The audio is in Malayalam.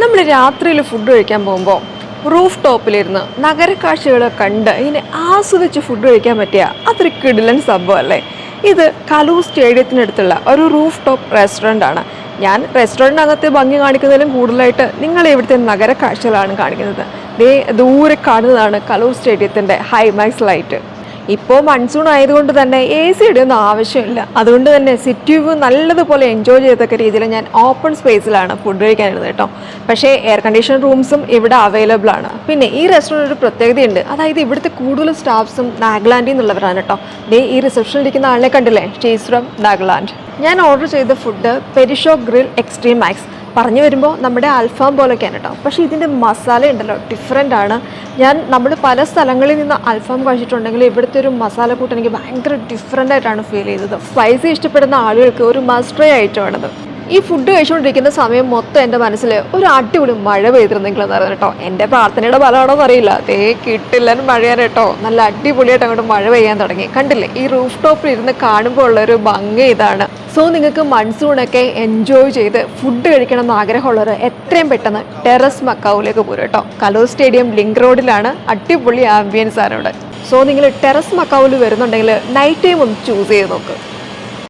നമ്മൾ രാത്രിയിൽ ഫുഡ് കഴിക്കാൻ പോകുമ്പോൾ റൂഫ് ടോപ്പിലിരുന്ന് നഗരക്കാഴ്ചകൾ കണ്ട് ഇങ്ങനെ ആസ്വദിച്ച് ഫുഡ് കഴിക്കാൻ പറ്റിയ അതൊരു കിടിലൻ സംഭവം അല്ലേ ഇത് കലൂർ സ്റ്റേഡിയത്തിനടുത്തുള്ള ഒരു റൂഫ് ടോപ്പ് റെസ്റ്റോറന്റ് ആണ് ഞാൻ റെസ്റ്റോറന്റിനകത്ത് ഭംഗി കാണിക്കുന്നതിലും കൂടുതലായിട്ട് നിങ്ങൾ ഇവിടുത്തെ നഗരക്കാഴ്ചകളാണ് കാണിക്കുന്നത്. ദേ ദൂരെ കാണുന്നതാണ് കലൂർ സ്റ്റേഡിയത്തിന്റെ ഹൈമാക്സ് ലൈറ്റ് ഇപ്പോൾ മൺസൂൺ ആയതുകൊണ്ട് തന്നെ എ സി ഇടൊന്നും ആവശ്യമില്ല. അതുകൊണ്ട് തന്നെ സിറ്റി വ്യൂ നല്ലതുപോലെ എൻജോയ് ചെയ്തക്ക രീതിയിൽ ഞാൻ ഓപ്പൺ സ്പേസിലാണ് ഫുഡ് കഴിക്കാനിരുന്നത് കേട്ടോ. പക്ഷേ എയർ കണ്ടീഷൻ റൂംസും ഇവിടെ അവൈലബിൾ ആണ്. പിന്നെ ഈ റെസ്റ്റോറന്റ് ഒരു പ്രത്യേകതയുണ്ട്. അതായത് ഇവിടുത്തെ കൂടുതൽ സ്റ്റാഫ്സും നാഗലാൻഡിൽ നിന്നുള്ളവരാണ് കേട്ടോ. ദേ ഈ റിസപ്ഷനിൽ ഇരിക്കുന്ന ആളിനെ കണ്ടില്ലേ? She's from Nagaland. ഞാൻ ഓർഡർ ചെയ്ത ഫുഡ് പെരിഷോ ഗ്രിൽ എക്സ്ട്രീം മാക്സ് പറഞ്ഞു വരുമ്പോൾ നമ്മുടെ അൽഫാം പോലൊക്കെയാണ് കേട്ടോ പക്ഷേ ഇതിന്റെ മസാല ഉണ്ടല്ലോ ഡിഫറെന്റ് ആണ്. ഞാൻ നമ്മൾ പല സ്ഥലങ്ങളിൽ നിന്ന് അൽഫാം കഴിച്ചിട്ടുണ്ടെങ്കിൽ ഇവിടുത്തെ ഒരു മസാല കൂട്ട് എനിക്ക് ഭയങ്കര ഡിഫറെന്റ് ആയിട്ടാണ് ഫീൽ ചെയ്തത്. സ്പൈസി ഇഷ്ടപ്പെടുന്ന ആളുകൾക്ക് ഒരു മസ്റ്റേ ഐറ്റമാണത് ഈ ഫുഡ് കഴിച്ചുകൊണ്ടിരിക്കുന്ന സമയം മൊത്തം എന്റെ മനസ്സിൽ ഒരു അടിപൊളി മഴ പെയ്തിരുന്നെങ്കിൽ പറയുന്നത് കേട്ടോ. എന്റെ പ്രാർത്ഥനയുടെ ഫലമാണോ എന്നറിയില്ല. അതേ കിട്ടില്ല മഴയാണ് കേട്ടോ. നല്ല അടിപൊളിയായിട്ട് അങ്ങോട്ട് മഴ പെയ്യാൻ തുടങ്ങി. കണ്ടില്ലേ ഈ റൂഫ് ടോപ്പിൽ ഇരുന്ന് കാണുമ്പോൾ ഉള്ളൊരു ഭംഗി ഇതാണ്. സോ നിങ്ങൾക്ക് മൺസൂണൊക്കെ എൻജോയ് ചെയ്ത് ഫുഡ് കഴിക്കണം എന്ന് ആഗ്രഹമുള്ളവർ എത്രയും പെട്ടെന്ന് ടെറസ് മക്കാവിലേക്ക് പോരും കേട്ടോ. കലൂർ സ്റ്റേഡിയം ലിങ്ക് റോഡിലാണ് അടിപൊളി ആംബിയൻസ് ആണ് ഇവിടെ. സോ നിങ്ങൾ ടെറസ് മക്കാവിൽ വരുന്നുണ്ടെങ്കിൽ നൈറ്റ് ടൈം ഒന്ന് ചൂസ് ചെയ്ത് നോക്ക്.